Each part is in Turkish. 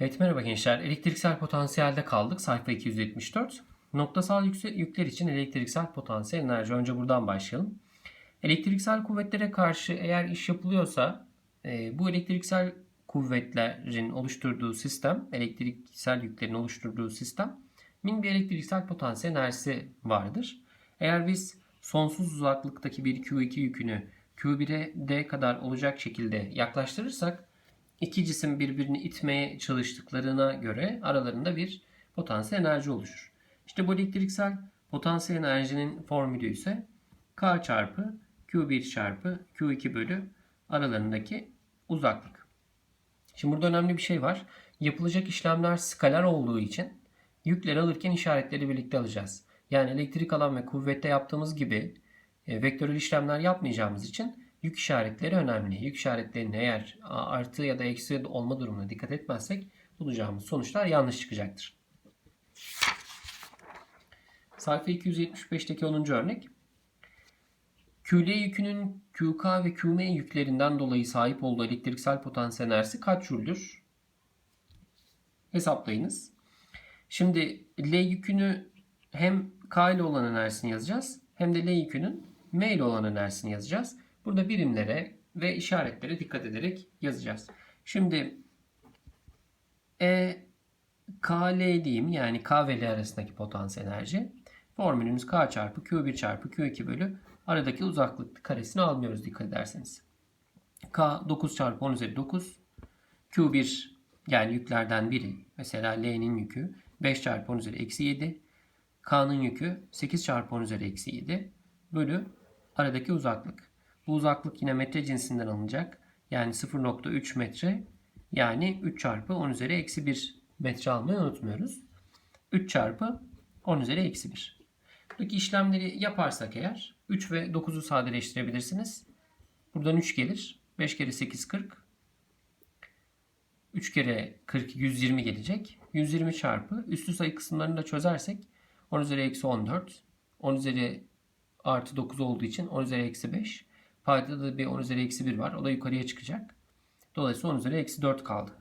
Evet merhaba gençler. Elektriksel potansiyelde kaldık. Sayfa 274. Noktasal yükler için elektriksel potansiyel enerji. Önce buradan başlayalım. Elektriksel kuvvetlere karşı eğer iş yapılıyorsa e, bu elektriksel kuvvetlerin oluşturduğu sistem, elektriksel yüklerin oluşturduğu sistem min bir elektriksel potansiyel enerjisi vardır. Eğer biz sonsuz uzaklıktaki bir Q2 yükünü Q1'e D kadar olacak şekilde yaklaştırırsak iki cisim birbirini itmeye çalıştıklarına göre aralarında bir potansiyel enerji oluşur. İşte bu elektriksel potansiyel enerjinin formülü ise K çarpı Q1 çarpı Q2 bölü aralarındaki uzaklık. Şimdi burada önemli bir şey var. Yapılacak işlemler skalar olduğu için yükleri alırken işaretleri birlikte alacağız. Yani elektrik alan ve kuvvette yaptığımız gibi e, vektörel işlemler yapmayacağımız için yük işaretleri önemli. Yük işaretlerinin eğer artı ya da eksi olma durumuna dikkat etmezsek bulacağımız sonuçlar yanlış çıkacaktır. Sayfa 275'teki 10. örnek. QL yükünün QK ve QM yüklerinden dolayı sahip olduğu elektriksel potansiyel enerjisi kaç jüldür? Hesaplayınız. Şimdi L yükünü hem K ile olan enerjisini yazacağız hem de L yükünün M ile olan enerjisini yazacağız. Burada birimlere ve işaretlere dikkat ederek yazacağız. Şimdi E KL diyeyim yani K ve L arasındaki potansiyel enerji. Formülümüz K çarpı Q1 çarpı Q2 bölü aradaki uzaklık karesini almıyoruz dikkat ederseniz. K 9 çarpı 10 üzeri 9. Q1 yani yüklerden biri. Mesela L'nin yükü 5 çarpı 10 üzeri eksi 7. K'nın yükü 8 çarpı 10 üzeri eksi 7. Bölü aradaki uzaklık. Bu uzaklık yine metre cinsinden alınacak. Yani 0.3 metre. Yani 3 çarpı 10 üzeri eksi 1 metre almayı unutmuyoruz. 3 çarpı 10 üzeri eksi 1. Buradaki işlemleri yaparsak eğer 3 ve 9'u sadeleştirebilirsiniz. Buradan 3 gelir. 5 kere 8 40. 3 kere 40 120 gelecek. 120 çarpı üstü sayı kısımlarını da çözersek 10 üzeri eksi 14. 10 üzeri artı 9 olduğu için 10 üzeri eksi 5. Paydada da bir 10 üzeri eksi 1 var. O da yukarıya çıkacak. Dolayısıyla 10 üzeri eksi 4 kaldı.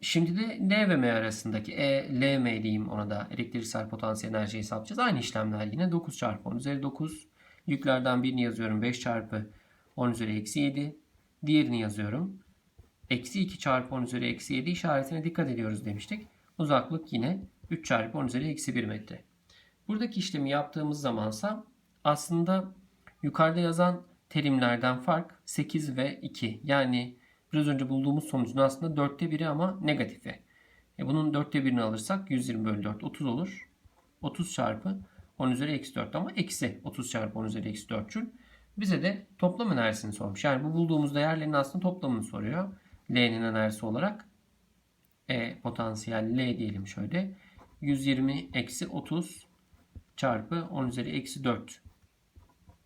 Şimdi de L ve M arasındaki E, L, M diyeyim ona da elektriksel potansiyel enerji hesaplayacağız. Aynı işlemler yine 9 çarpı 10 üzeri 9. Yüklerden birini yazıyorum 5 çarpı 10 üzeri eksi 7. Diğerini yazıyorum. Eksi 2 çarpı 10 üzeri eksi 7 işaretine dikkat ediyoruz demiştik. Uzaklık yine 3 çarpı 10 üzeri eksi 1 metre. Buradaki işlemi yaptığımız zamansa aslında yukarıda yazan terimlerden fark 8 ve 2. Yani biraz önce bulduğumuz sonucun aslında dörtte biri ama negatifi. E bunun dörtte birini alırsak 120 bölü 4 30 olur. 30 çarpı 10 üzeri eksi 4 ama eksi 30 çarpı 10 üzeri eksi 4 jül. Bize de toplam enerjisini sormuş. Yani bu bulduğumuz değerlerin aslında toplamını soruyor. L'nin enerjisi olarak. E potansiyel L diyelim şöyle. 120 eksi 30 çarpı 10 üzeri eksi 4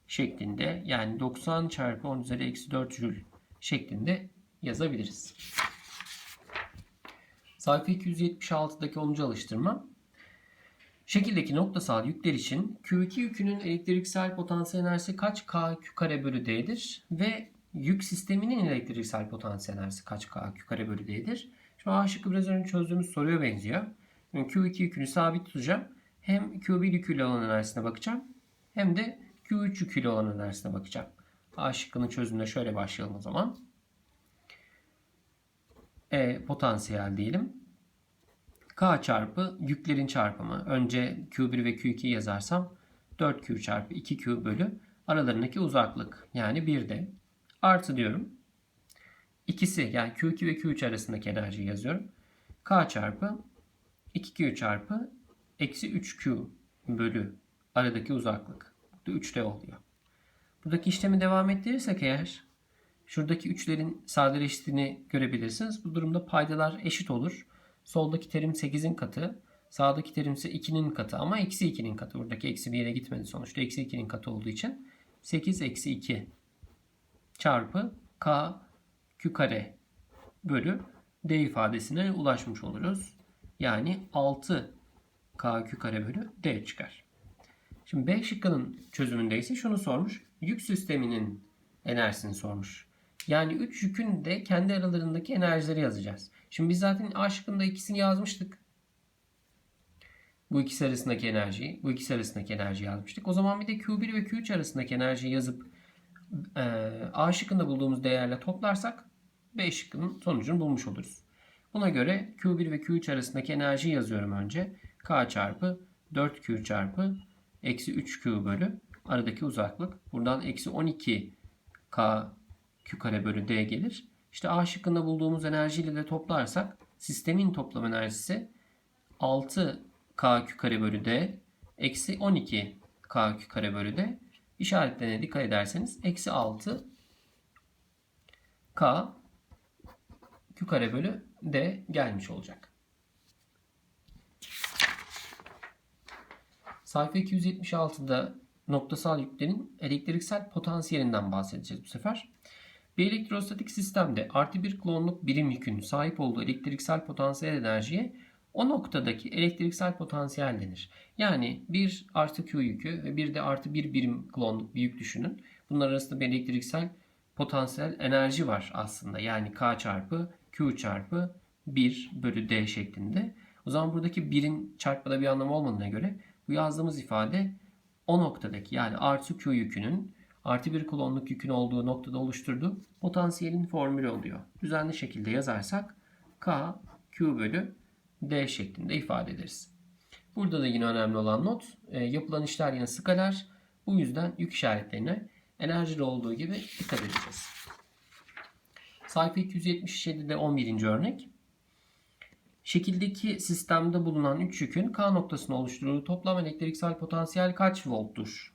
şeklinde yani 90 çarpı 10 üzeri eksi 4 jül şeklinde yazabiliriz. Sayfa 276'daki 10. alıştırma. Şekildeki noktasal yükler için Q2 yükünün elektriksel potansiyel enerjisi kaç K Q kare bölü D'dir ve yük sisteminin elektriksel potansiyel enerjisi kaç K Q kare bölü D'dir? Şimdi A şıkkı biraz önce çözdüğümüz soruya benziyor. Yani Q2 yükünü sabit tutacağım. Hem Q1 yüküyle olan enerjisine bakacağım hem de Q3 yüküyle olan enerjisine bakacağım. A şıkkının çözümüne şöyle başlayalım o zaman. E potansiyel diyelim. K çarpı yüklerin çarpımı. Önce Q1 ve Q2 yazarsam 4Q çarpı 2Q bölü aralarındaki uzaklık. Yani 1'de. Artı diyorum. İkisi yani Q2 ve Q3 arasındaki enerjiyi yazıyorum. K çarpı 2Q çarpı eksi 3Q bölü aradaki uzaklık. Burada 3D oluyor. Buradaki işlemi devam ettirirsek eğer şuradaki üçlerin sadeleştiğini görebilirsiniz. Bu durumda paydalar eşit olur. Soldaki terim 8'in katı. Sağdaki terim ise 2'nin katı ama eksi 2'nin katı. Buradaki eksi bir yere gitmedi sonuçta. Eksi 2'nin katı olduğu için 8 eksi 2 çarpı k q kare bölü d ifadesine ulaşmış oluruz. Yani 6 k q kare bölü d çıkar. Şimdi B şıkkının çözümünde ise şunu sormuş. Yük sisteminin enerjisini sormuş. Yani 3 yükün de kendi aralarındaki enerjileri yazacağız. Şimdi biz zaten A şıkkında ikisini yazmıştık. Bu ikisi arasındaki enerjiyi, bu ikisi arasındaki enerjiyi yazmıştık. O zaman bir de Q1 ve Q3 arasındaki enerjiyi yazıp e, A şıkkında bulduğumuz değerle toplarsak B şıkkının sonucunu bulmuş oluruz. Buna göre Q1 ve Q3 arasındaki enerjiyi yazıyorum önce. K çarpı 4Q çarpı eksi 3Q bölü aradaki uzaklık. Buradan eksi 12 K Q kare bölü D gelir. İşte A şıkkında bulduğumuz enerjiyle de toplarsak sistemin toplam enerjisi 6 K Q kare bölü D eksi 12 K Q kare bölü D işaretlerine dikkat ederseniz eksi 6 K Q kare bölü D gelmiş olacak. Sayfa 276'da noktasal yüklerin elektriksel potansiyelinden bahsedeceğiz bu sefer. Bir elektrostatik sistemde artı bir klonluk birim yükün sahip olduğu elektriksel potansiyel enerjiye o noktadaki elektriksel potansiyel denir. Yani bir artı Q yükü ve bir de artı bir birim klonluk bir yük düşünün. Bunlar arasında bir elektriksel potansiyel enerji var aslında. Yani K çarpı Q çarpı 1 bölü D şeklinde. O zaman buradaki birin çarpmada bir anlamı olmadığına göre bu yazdığımız ifade o noktadaki yani artı Q yükünün artı bir klonluk yükün olduğu noktada oluşturduğu potansiyelin formülü oluyor. Düzenli şekilde yazarsak K Q bölü D şeklinde ifade ederiz. Burada da yine önemli olan not e, yapılan işler yine skaler. Bu yüzden yük işaretlerine enerjide olduğu gibi dikkat edeceğiz. Sayfa 277'de 11. örnek. Şekildeki sistemde bulunan 3 yükün K noktasını oluşturduğu toplam elektriksel potansiyel kaç volttur?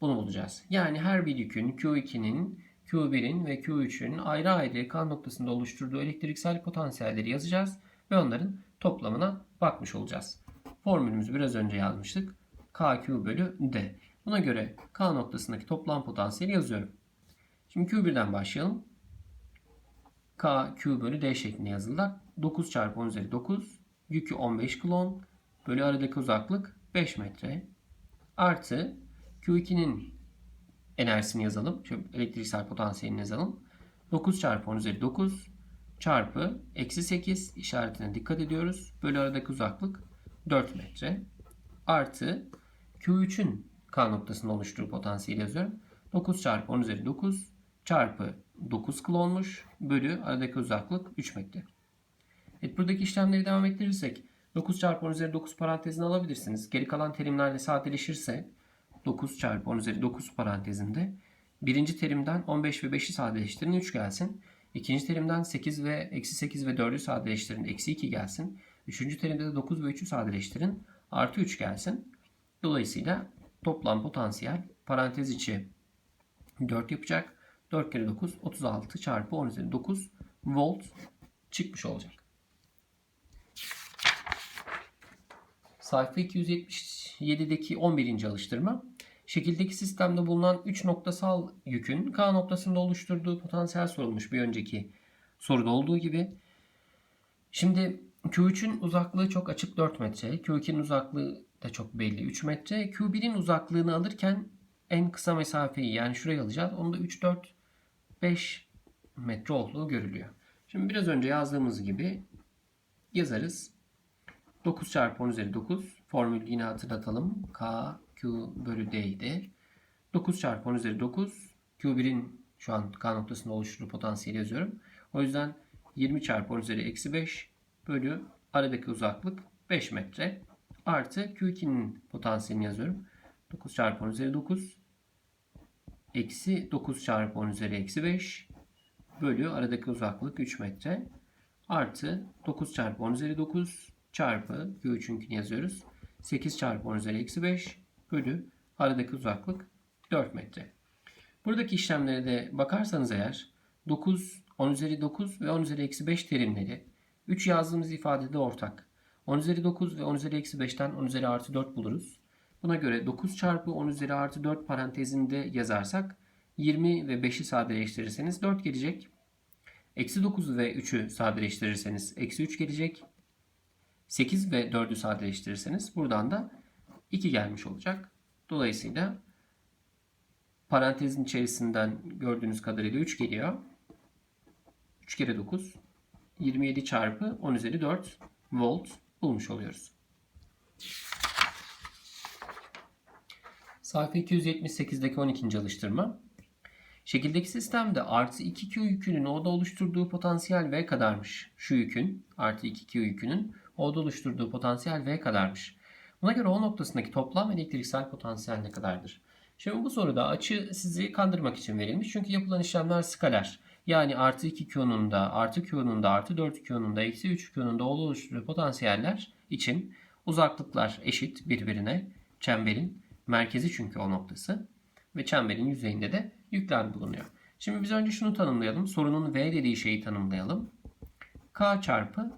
Bunu bulacağız. Yani her bir yükün Q2'nin, Q1'in ve Q3'ün ayrı ayrı K noktasında oluşturduğu elektriksel potansiyelleri yazacağız ve onların toplamına bakmış olacağız. Formülümüzü biraz önce yazmıştık. KQ bölü D. Buna göre K noktasındaki toplam potansiyeli yazıyorum. Şimdi Q1'den başlayalım. K, Q bölü D şeklinde yazılır. 9 çarpı 10 üzeri 9. Yükü 15 klon. Bölü aradaki uzaklık 5 metre. Artı Q2'nin enerjisini yazalım. Şöyle elektriksel potansiyelini yazalım. 9 çarpı 10 üzeri 9 çarpı eksi 8 işaretine dikkat ediyoruz. Bölü aradaki uzaklık 4 metre. Artı Q3'ün K noktasında oluşturduğu potansiyeli yazıyorum. 9 çarpı 10 üzeri 9 çarpı 9 klonmuş bölü aradaki uzaklık 3 metre. Evet buradaki işlemleri devam ettirirsek 9 çarpı 10 üzeri 9 parantezini alabilirsiniz. Geri kalan terimlerle sadeleşirse 9 çarpı 10 üzeri 9 parantezinde birinci terimden 15 ve 5'i sadeleştirin 3 gelsin. İkinci terimden 8 ve eksi 8 ve 4'ü sadeleştirin eksi 2 gelsin. Üçüncü terimde de 9 ve 3'ü sadeleştirin artı 3 gelsin. Dolayısıyla toplam potansiyel parantez içi 4 yapacak. 4 kere 9 36 çarpı 10 üzeri 9 volt çıkmış olacak. Sayfa 277'deki 11. alıştırma. Şekildeki sistemde bulunan 3 noktasal yükün K noktasında oluşturduğu potansiyel sorulmuş bir önceki soruda olduğu gibi. Şimdi Q3'ün uzaklığı çok açık 4 metre. Q2'nin uzaklığı da çok belli 3 metre. Q1'in uzaklığını alırken en kısa mesafeyi yani şurayı alacağız. Onu da 3, 4, 5 metre olduğu görülüyor. Şimdi biraz önce yazdığımız gibi yazarız. 9 çarpı 10 üzeri 9. Formülü yine hatırlatalım. K, Q bölü D idi. 9 çarpı 10 üzeri 9. Q1'in şu an K noktasında oluşturduğu potansiyeli yazıyorum. O yüzden 20 çarpı 10 üzeri eksi 5 bölü aradaki uzaklık 5 metre. Artı Q2'nin potansiyelini yazıyorum. 9 çarpı 10 üzeri 9. Eksi 9 çarpı 10 üzeri eksi 5 bölü aradaki uzaklık 3 metre. Artı 9 çarpı 10 üzeri 9 çarpı Q3'ünkini yazıyoruz. 8 çarpı 10 üzeri eksi 5 bölü aradaki uzaklık 4 metre. Buradaki işlemlere de bakarsanız eğer 9, 10 üzeri 9 ve 10 üzeri eksi 5 terimleri 3 yazdığımız ifadede ortak. 10 üzeri 9 ve 10 üzeri eksi 5'ten 10 üzeri artı 4 buluruz. Buna göre 9 çarpı 10 üzeri artı 4 parantezinde yazarsak 20 ve 5'i sadeleştirirseniz 4 gelecek. Eksi 9 ve 3'ü sadeleştirirseniz eksi 3 gelecek. 8 ve 4'ü sadeleştirirseniz buradan da 2 gelmiş olacak. Dolayısıyla Parantezin içerisinden gördüğünüz kadarıyla 3 geliyor. 3 kere 9. 27 çarpı 10 üzeri 4 volt bulmuş oluyoruz. Sayfa 278'deki 12. alıştırma. Şekildeki sistemde artı 2Q yükünün O'da oluşturduğu potansiyel V kadarmış. Şu yükün artı 2Q yükünün O'da oluşturduğu potansiyel V kadarmış. Buna göre O noktasındaki toplam elektriksel potansiyel ne kadardır? Şimdi bu soruda açı sizi kandırmak için verilmiş. Çünkü yapılan işlemler skaler. Yani artı 2Q'nun da artı Q'nun da artı 4Q'nun da eksi 3Q'nun da O'da oluşturduğu potansiyeller için uzaklıklar eşit birbirine. Çemberin merkezi çünkü o noktası. Ve çemberin yüzeyinde de yükler bulunuyor. Şimdi biz önce şunu tanımlayalım. Sorunun V dediği şeyi tanımlayalım. K çarpı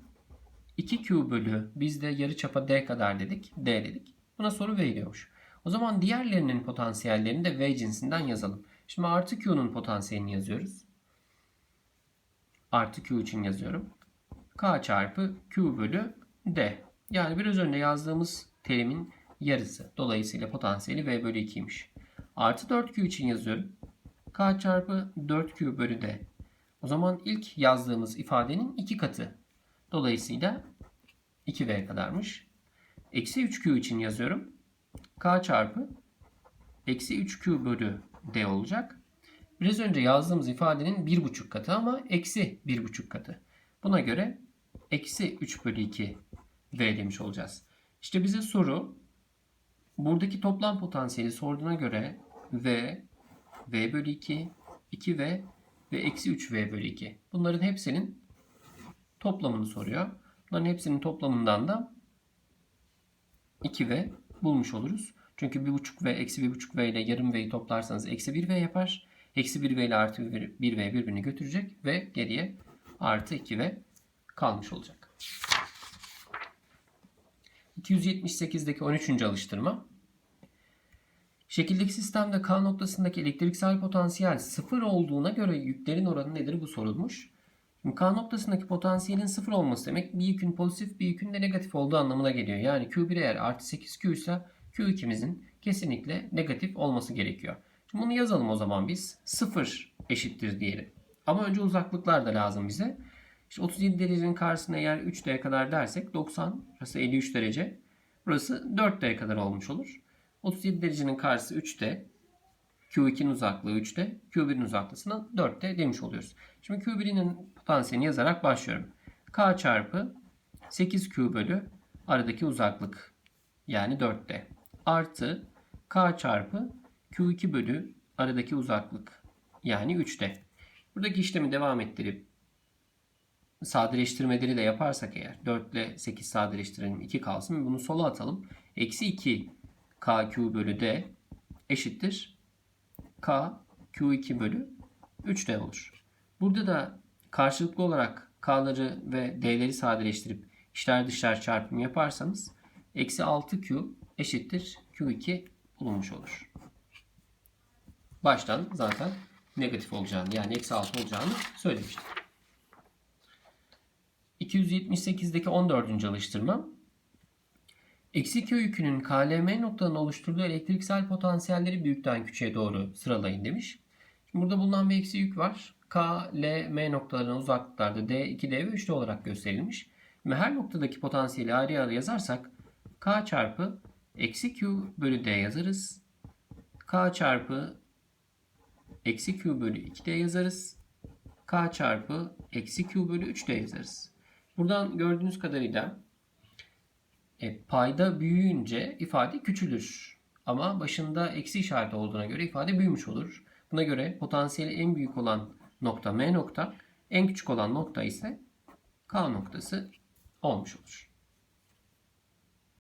2Q bölü biz de yarıçapa D kadar dedik. D dedik. Buna soru V diyormuş. O zaman diğerlerinin potansiyellerini de V cinsinden yazalım. Şimdi artı Q'nun potansiyelini yazıyoruz. Artı Q için yazıyorum. K çarpı Q bölü D. Yani biraz önce yazdığımız terimin yarısı. Dolayısıyla potansiyeli V bölü 2'ymiş. Artı 4Q için yazıyorum. K çarpı 4Q bölü D. O zaman ilk yazdığımız ifadenin iki katı. Dolayısıyla 2V kadarmış. Eksi 3Q için yazıyorum. K çarpı eksi 3Q bölü D olacak. Biraz önce yazdığımız ifadenin 1,5 katı ama eksi 1,5 katı. Buna göre eksi 3 bölü 2 V demiş olacağız. İşte bize soru buradaki toplam potansiyeli sorduğuna göre V, V bölü 2, 2V ve eksi 3V bölü 2. Bunların hepsinin toplamını soruyor. Bunların hepsinin toplamından da 2V bulmuş oluruz. Çünkü 1,5V eksi 1,5V ile yarım V'yi toplarsanız eksi 1V yapar. Eksi 1V ile artı 1V birbirini götürecek ve geriye artı 2V kalmış olacak. 278'deki 13. alıştırma. Şekildeki sistemde K noktasındaki elektriksel potansiyel sıfır olduğuna göre yüklerin oranı nedir bu sorulmuş. Şimdi K noktasındaki potansiyelin sıfır olması demek bir yükün pozitif bir yükün de negatif olduğu anlamına geliyor. Yani Q1 eğer artı 8Q ise Q2'mizin kesinlikle negatif olması gerekiyor. Şimdi bunu yazalım o zaman biz. Sıfır eşittir diyelim. Ama önce uzaklıklar da lazım bize. İşte 37 derecenin karşısına eğer 3D kadar dersek 90, burası 53 derece. Burası 4D kadar olmuş olur. 37 derecenin karşısı 3D. Q2'nin uzaklığı 3D. Q1'in uzaklığına 4D demiş oluyoruz. Şimdi Q1'in potansiyelini yazarak başlıyorum. K çarpı 8Q bölü aradaki uzaklık yani 4D. Artı K çarpı Q2 bölü aradaki uzaklık yani 3D. Buradaki işlemi devam ettirip sadeleştirmeleri de yaparsak eğer 4 ile 8 sadeleştirelim 2 kalsın bunu sola atalım. Eksi 2 KQ bölü D eşittir K Q2 bölü 3D olur. Burada da karşılıklı olarak K'ları ve D'leri sadeleştirip içler dışlar çarpımı yaparsanız eksi 6Q eşittir Q2 bulunmuş olur. Baştan zaten negatif olacağını yani eksi 6 olacağını söylemiştim. 278'deki 14. alıştırma. Eksi Q yükünün KLM noktalarının oluşturduğu elektriksel potansiyelleri büyükten küçüğe doğru sıralayın demiş. Şimdi burada bulunan bir eksi yük var. K, L, M noktalarının uzaklıklarda D, 2D ve 3D olarak gösterilmiş. Ve her noktadaki potansiyeli ayrı ayrı yazarsak K çarpı eksi Q bölü D yazarız. K çarpı eksi Q bölü 2D yazarız. K çarpı eksi Q bölü 3D yazarız. Buradan gördüğünüz kadarıyla e, payda büyüyünce ifade küçülür. Ama başında eksi işareti olduğuna göre ifade büyümüş olur. Buna göre potansiyeli en büyük olan nokta M nokta, en küçük olan nokta ise K noktası olmuş olur.